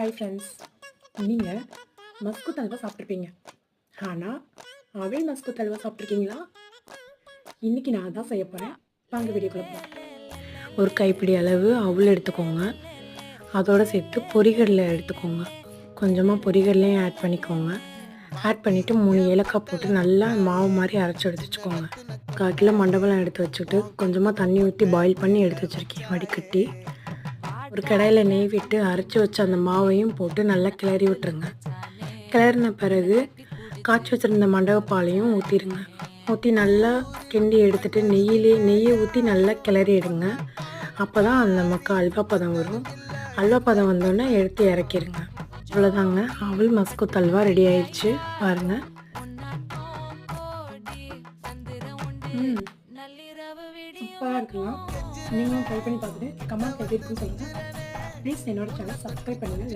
Hi friends நீங்கள் மஸ்கு தல்வா சாப்பிட்ருப்பீங்க ஆனால் அவள் மஸ்கு தல்வா சாப்பிட்ருக்கீங்களா இன்றைக்கி நான் தான் செய்ய போகிறேன் வாங்க வீடியோக்குள்ள ஒரு கைப்பிடி அளவு அவள் எடுத்துக்கோங்க. அதோடு சேர்த்து பொரிகடலை எடுத்துக்கோங்க. கொஞ்சமாக பொரிகடலையும் ஆட் பண்ணிக்கோங்க. ஆட் பண்ணிவிட்டு மூணு ஏலக்காய் போட்டு நல்லா மாவு மாதிரி அரைச்சி எடுத்து வச்சுக்கோங்க. கால் கிலோ மண்டபம் எடுத்து வச்சுட்டு கொஞ்சமாக தண்ணி ஊற்றி பாயில் பண்ணி எடுத்து வச்சுருக்கேன். வடிகட்டி. ஒரு கடாயில் நெய் விட்டு அரைச்சி வச்ச அந்த மாவையும் போட்டு நல்லா கிளறி விட்டுருங்க. கிளறின பிறகு காய்ச்சி வச்சுருந்த மண்டகப்பாலையும் ஊற்றிடுங்க ஊற்றி நல்லா கிண்டி எடுத்துகிட்டு நெய்யிலே நெய்யை ஊற்றி நல்லா கிளறி எடுங்க. அப்போ தான் அந்த நமக்கு அல்வா பதம் வரும். அல்வா பதம் வந்தோடனே எடுத்து இறக்கிடுங்க அவ்வளோதாங்க அவள் மஸ்கோத் அல்வா ரெடி ஆயிடுச்சு. பாருங்கள் ம். சூப்பராக இருக்கலாம். நீங்களும் ட்ரை பண்ணி பார்த்துட்டு கமெண்ட் எப்படி இருக்குன்னு சொல்லுங்கள் ப்ளீஸ் என்னோட சேனல் சப்ஸ்கிரைப் பண்ணுங்கள்